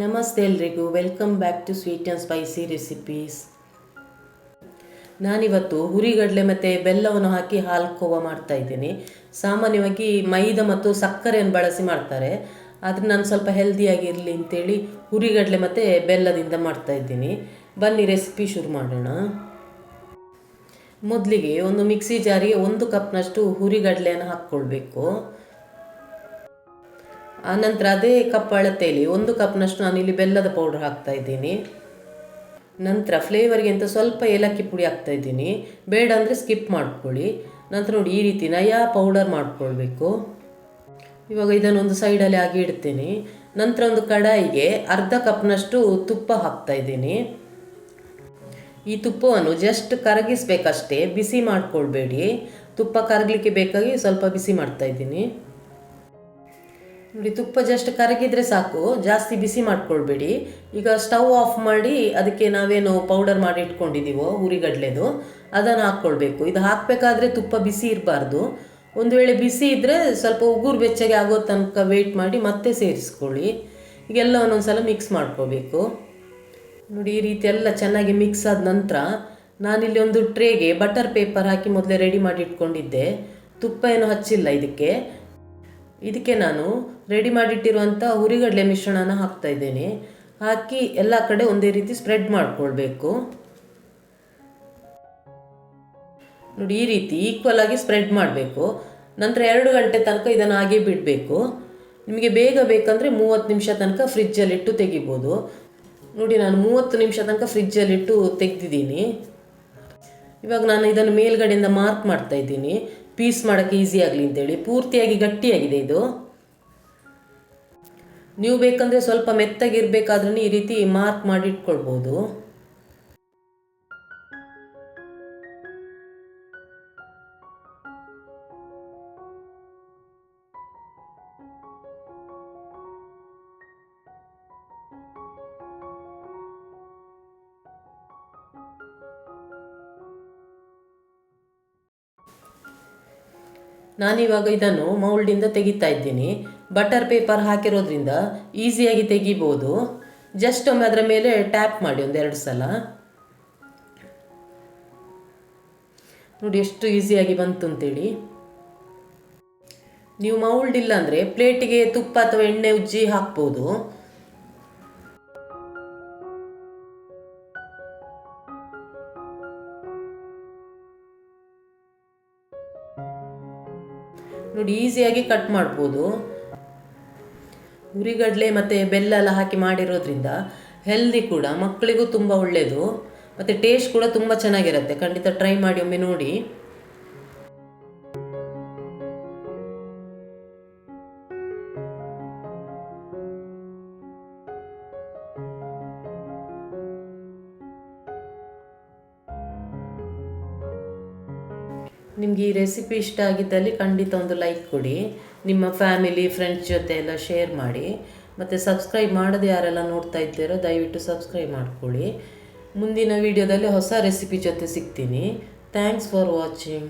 ನಮಸ್ತೆ ಎಲ್ರಿಗೂ. Welcome back to sweet and spicy recipes ನಾನಿವತ್ತು ಹುರಿಗಡಲೆ ಮತ್ತು ಬೆಲ್ಲವನ್ನು ಹಾಕಿ ಹಾಲು ಕೋವ ಮಾಡ್ತಾ ಇದ್ದೀನಿ. ಸಾಮಾನ್ಯವಾಗಿ ಮೈದಾ ಮತ್ತು ಸಕ್ಕರೆಯನ್ನು ಬಳಸಿ ಮಾಡ್ತಾರೆ. ಆದರೆ ನಾನು ಸ್ವಲ್ಪ ಹೆಲ್ದಿಯಾಗಿರಲಿ ಅಂತೇಳಿ ಹುರಿಗಡಲೆ ಮತ್ತು ಬೆಲ್ಲದಿಂದ ಮಾಡ್ತಾ ಇದ್ದೀನಿ. ಬನ್ನಿ ರೆಸಿಪಿ ಶುರು ಮಾಡೋಣ. ಮೊದಲಿಗೆ ಒಂದು ಮಿಕ್ಸಿ ಜಾರಿಗೆ ಒಂದು ಕಪ್ನಷ್ಟು ಹುರಿಗಡಲೆಯನ್ನು ಹಾಕ್ಕೊಳ್ಬೇಕು. ಆನಂತರ ಅದೇ ಕಪ್ ಅಳತೆಯಲ್ಲಿ ಒಂದು ಕಪ್ನಷ್ಟು ನಾನು ಇಲ್ಲಿ ಬೆಲ್ಲದ ಪೌಡರ್ ಹಾಕ್ತಾ ಇದ್ದೀನಿ. ನಂತರ ಫ್ಲೇವರ್ಗೆ ಅಂತ ಸ್ವಲ್ಪ ಏಲಕ್ಕಿ ಪುಡಿ ಹಾಕ್ತಾ ಇದ್ದೀನಿ. ಬೇಡ ಅಂದರೆ ಸ್ಕಿಪ್ ಮಾಡ್ಕೊಳ್ಳಿ. ನಂತರ ನೋಡಿ ಈ ರೀತಿ ನಯ ಪೌಡರ್ ಮಾಡ್ಕೊಳ್ಬೇಕು. ಇವಾಗ ಇದನ್ನು ಒಂದು ಸೈಡಲ್ಲಿ ಆಗಿ ಇಡ್ತೀನಿ. ನಂತರ ಒಂದು ಕಡಾಯಿಗೆ ಅರ್ಧ ಕಪ್ನಷ್ಟು ತುಪ್ಪ ಹಾಕ್ತಾ ಇದ್ದೀನಿ. ಈ ತುಪ್ಪವನ್ನು ಜಸ್ಟ್ ಕರಗಿಸ್ಬೇಕಷ್ಟೇ, ಬಿಸಿ ಮಾಡಿಕೊಳ್ಬೇಡಿ. ತುಪ್ಪ ಕರಗಲಿಕ್ಕೆ ಬೇಕಾಗಿ ಸ್ವಲ್ಪ ಬಿಸಿ ಮಾಡ್ತಾ ಇದ್ದೀನಿ. ನೋಡಿ, ತುಪ್ಪ ಜಸ್ಟ್ ಕರಗಿದ್ರೆ ಸಾಕು. ಜಾಸ್ತಿ ಬಿಸಿ ಮಾಡ್ಕೊಳ್ಬೇಡಿ. ಈಗ ಸ್ಟವ್ ಆಫ್ ಮಾಡಿ ಅದಕ್ಕೆ ನಾವೇನು ಪೌಡರ್ ಮಾಡಿ ಇಟ್ಕೊಂಡಿದ್ದೀವೋ ಹುರಿಗಡ್ಲೆದು, ಅದನ್ನು ಹಾಕ್ಕೊಳ್ಬೇಕು. ಇದು ಹಾಕಬೇಕಾದ್ರೆ ತುಪ್ಪ ಬಿಸಿ ಇರಬಾರ್ದು. ಒಂದು ವೇಳೆ ಬಿಸಿ ಇದ್ದರೆ ಸ್ವಲ್ಪ ಉಗುರು ಬೆಚ್ಚಗೆ ಆಗೋ ತನಕ ವೆಯ್ಟ್ ಮಾಡಿ ಮತ್ತೆ ಸೇರಿಸ್ಕೊಳ್ಳಿ. ಈಗೆಲ್ಲ ಒಂದೊಂದ್ಸಲ ಮಿಕ್ಸ್ ಮಾಡ್ಕೋಬೇಕು. ನೋಡಿ, ಈ ರೀತಿ ಎಲ್ಲ ಚೆನ್ನಾಗಿ ಮಿಕ್ಸ್ ಆದ ನಂತರ ನಾನಿಲ್ಲಿ ಒಂದು ಟ್ರೇಗೆ ಬಟರ್ ಪೇಪರ್ ಹಾಕಿ ಮೊದಲೇ ರೆಡಿ ಮಾಡಿ ಇಟ್ಕೊಂಡಿದ್ದೆ. ತುಪ್ಪ ಏನು ಹಚ್ಚಿಲ್ಲ ಇದಕ್ಕೆ. ಇದಕ್ಕೆ ನಾನು ರೆಡಿ ಮಾಡಿಟ್ಟಿರುವಂಥ ಹುರಿಗಡಲೆ ಮಿಶ್ರಣನ ಹಾಕ್ತಾ ಇದ್ದೇನೆ. ಹಾಕಿ ಎಲ್ಲ ಕಡೆ ಒಂದೇ ರೀತಿ ಸ್ಪ್ರೆಡ್ ಮಾಡಿಕೊಳ್ಬೇಕು. ನೋಡಿ, ಈ ರೀತಿ ಈಕ್ವಲ್ ಆಗಿ ಸ್ಪ್ರೆಡ್ ಮಾಡಬೇಕು. ನಂತರ ಎರಡು ಗಂಟೆ ತನಕ ಇದನ್ನು ಹಾಗೆ ಬಿಡಬೇಕು. ನಿಮಗೆ ಬೇಗ ಬೇಕಂದರೆ ಮೂವತ್ತು ನಿಮಿಷ ತನಕ ಫ್ರಿಜ್ಜಲ್ಲಿಟ್ಟು ತೆಗಿಬೋದು. ನೋಡಿ, ನಾನು ಮೂವತ್ತು ನಿಮಿಷ ತನಕ ಫ್ರಿಜ್ಜಲ್ಲಿಟ್ಟು ತೆಗೆದಿದ್ದೀನಿ. ಇವಾಗ ನಾನು ಇದನ್ನು ಮೇಲ್ಗಡೆಯಿಂದ ಮಾರ್ಕ್ ಮಾಡ್ತಾ ಇದ್ದೀನಿ. ಪೀಸ್ ಮಾಡೋಕ್ಕೆ ಈಸಿ ಆಗಲಿ ಅಂತೇಳಿ. ಪೂರ್ತಿಯಾಗಿ ಗಟ್ಟಿಯಾಗಿದೆ ಇದು. ನೀವು ಬೇಕಂದರೆ ಸ್ವಲ್ಪ ಮೆತ್ತಗಿರಬೇಕಾದ್ರೂ ಈ ರೀತಿ ಮಾರ್ಕ್ ಮಾಡಿ ಇಟ್ಕೊಳ್ಬೋದು. ನಾನಿವಾಗ ಇದನ್ನು ಮೌಲ್ಡಿಂದ ತೆಗಿತಾ ಇದ್ದೀನಿ. ಬಟರ್ ಪೇಪರ್ ಹಾಕಿರೋದ್ರಿಂದ ಈಸಿಯಾಗಿ ತೆಗಿಬೋದು. ಜಸ್ಟ್ ಒಮ್ಮೆ ಅದರ ಮೇಲೆ ಟ್ಯಾಪ್ ಮಾಡಿ ಒಂದೆರಡು ಸಲ. ನೋಡಿ ಎಷ್ಟು ಈಸಿಯಾಗಿ ಬಂತು ಅಂತೇಳಿ. ನೀವು ಮೌಲ್ಡ್ ಇಲ್ಲ ಅಂದರೆ ಪ್ಲೇಟಿಗೆ ತುಪ್ಪ ಅಥವಾ ಎಣ್ಣೆ ಉಜ್ಜಿ ಹಾಕ್ಬೋದು. ನೋಡಿ, ಈಸಿಯಾಗಿ ಕಟ್ ಮಾಡ್ಬೋದು. ಉರಿಗಡಲೆ ಮತ್ತು ಬೆಲ್ಲ ಎಲ್ಲ ಹಾಕಿ ಮಾಡಿರೋದ್ರಿಂದ ಹೆಲ್ದಿ ಕೂಡ, ಮಕ್ಕಳಿಗೂ ತುಂಬ ಒಳ್ಳೆಯದು ಮತ್ತು ಟೇಸ್ಟ್ ಕೂಡ ತುಂಬ ಚೆನ್ನಾಗಿರುತ್ತೆ. ಖಂಡಿತ ಟ್ರೈ ಮಾಡಿ ಒಮ್ಮೆ ನೋಡಿ. ನಿಮಗೆ ಈ ರೆಸಿಪಿ ಇಷ್ಟ ಆಗಿದ್ದಲ್ಲಿ ಖಂಡಿತ ಒಂದು ಲೈಕ್ ಕೊಡಿ. ನಿಮ್ಮ ಫ್ಯಾಮಿಲಿ ಫ್ರೆಂಡ್ಸ್ ಜೊತೆ ಎಲ್ಲ ಶೇರ್ ಮಾಡಿ. ಮತ್ತು ಸಬ್ಸ್ಕ್ರೈಬ್ ಮಾಡೋದು ಯಾರೆಲ್ಲ ನೋಡ್ತಾ ಇದ್ದೀರೋ ದಯವಿಟ್ಟು ಸಬ್ಸ್ಕ್ರೈಬ್ ಮಾಡ್ಕೊಳ್ಳಿ. ಮುಂದಿನ ವಿಡಿಯೋದಲ್ಲಿ ಹೊಸ ರೆಸಿಪಿ ಜೊತೆ ಸಿಗ್ತೀನಿ. Thanks for watching